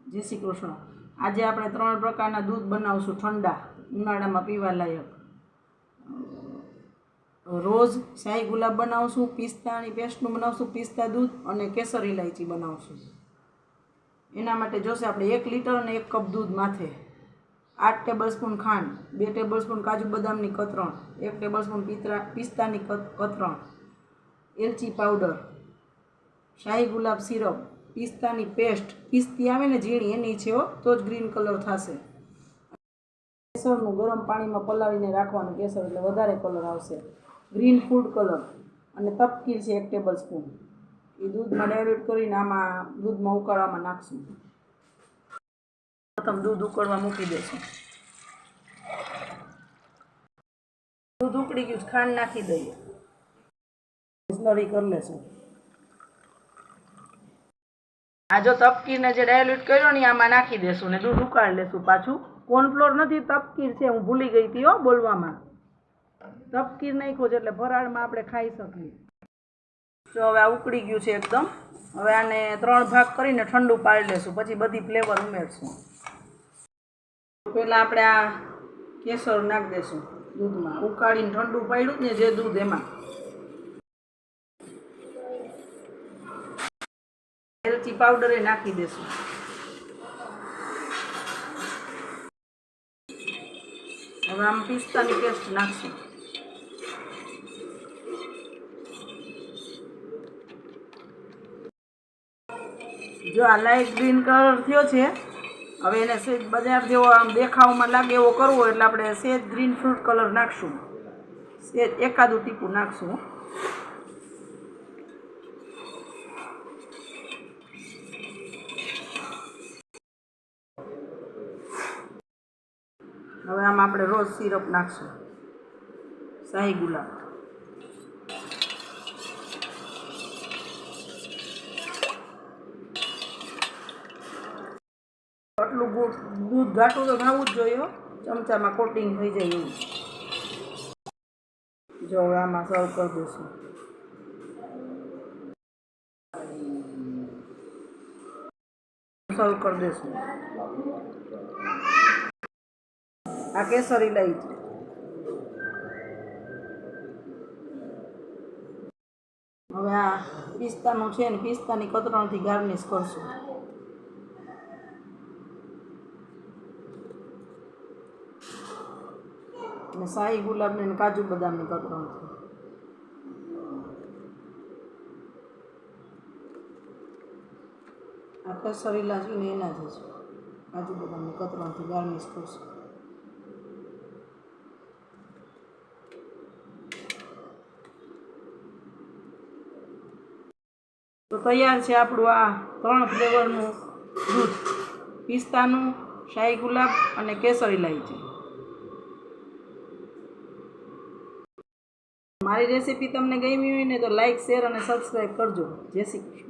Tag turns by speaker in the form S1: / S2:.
S1: જય શ્રી કૃષ્ણ. આજે આપણે ત્રણ પ્રકારના દૂધ બનાવશું ઠંડા, ઉનાળામાં પીવા લાયક. રોજ શાહી ગુલાબ બનાવશું પિસ્તાની પેસ્ટનું બનાવશું, પિસ્તા દૂધ અને કેસર ઇલાયચી બનાવશું. એના માટે જોશે આપણે એક લીટર અને એક કપ દૂધ માથે. આઠ ટેબલસ્પૂન ખાંડ, બે ટેબલસ્પૂન કાજુ બદામની કતરણ, એક ટેબલસ્પૂન પિત્રા, પિસ્તાની કતરણ. એલચી પાવડર. શાહી ગુલાબ સિરપ. પિસ્તાની પેસ્ટ પિસ્તી આવે ને ઝીણી, એની છે તો જ ગ્રીન કલર થશે. કેસરનું ગરમ પાણીમાં પલાળીને રાખવાનું કેસર એટલે વધારે કલર આવશે. ગ્રીન ફૂડ કલર અને તપકીર છે એક ટેબલ સ્પૂન. એ દૂધમાં ડાયલ્યુટ કરીને આમાં દૂધમાં ઉકાળવામાં નાખશું. પ્રથમ દૂધ ઉકળવા મૂકી દેશું. દૂધ ઉકળી ગયું ખાંડ નાખી દઈએ. સ્લરી કરી લેશું. આ જો તપકીરને જે ડાયલ્યુટ કર્યો ને આમાં નાખી દેશું ને દૂધ ઉકાળી લેશું પાછું. કોર્નફ્લોર નથી, તપકીર છે, હું ભૂલી ગઈ હતી હો બોલવામાં. તપકીર નાખ્યો છે એટલે ફરાળમાં આપણે ખાઈ શકીએ. જો હવે આ ઉકળી ગયું છે એકદમ. હવે આને ત્રણ ભાગ કરીને ઠંડુ પાડી લેશું, પછી બધી ફ્લેવર ઉમેરશું. પહેલાં આપણે આ કેસર નાખી દેશું દૂધમાં. ઉકાળીને ઠંડુ પાડ્યું ને જે દૂધ એમાં. એલચી પાવડર નાખી દેશું. હવે આમ પિસ્તાની પેસ્ટ નાખશું. જો આ લાઇટ ગ્રીન કલર થયો છે, હવે એને સેજ બજાર જેવો આમ દેખાવમાં લાગે એવો કરવો એટલે આપણે સેજ ગ્રીન ફ્રૂટ કલર નાખશું. સેજ એકાદું ટીપું નાખશું. હવે આમાં આપણે રોજ સિરપ નાખશું. શાહી ગુલાબ. આટલું દૂધ ઘાટું તો ખાવું જ જોઈએ. ચમચામાં કોટિંગ થઈ જાય એવું. જો હવે આમાં સર્વ કરી દઈશું. સર્વ કરી દઈશું. આ કેસરી લઈ છે. હવે આ પિસ્તાનું છે ને, પિસ્તાની કતરણથી ગાર્નિશ કરશું. અને શાહી ગુલાબને કાજુ બદામની કતરણથી. આ કેસરી ને એના જ છે. કાજુ બદામની કતરણથી ગાર્નિશ કરશું. તો તૈયાર છે આપણું આ ત્રણ ફ્લેવરનું દૂધ. પિસ્તાનું શાહી ગુલાબ અને કેસર ઇલાયચી મારી રેસીપી તમને ગમી હોય ને તો લાઈક, શેર અને સબસ્ક્રાઈબ કરજો. જય શ્રી કૃષ્ણ.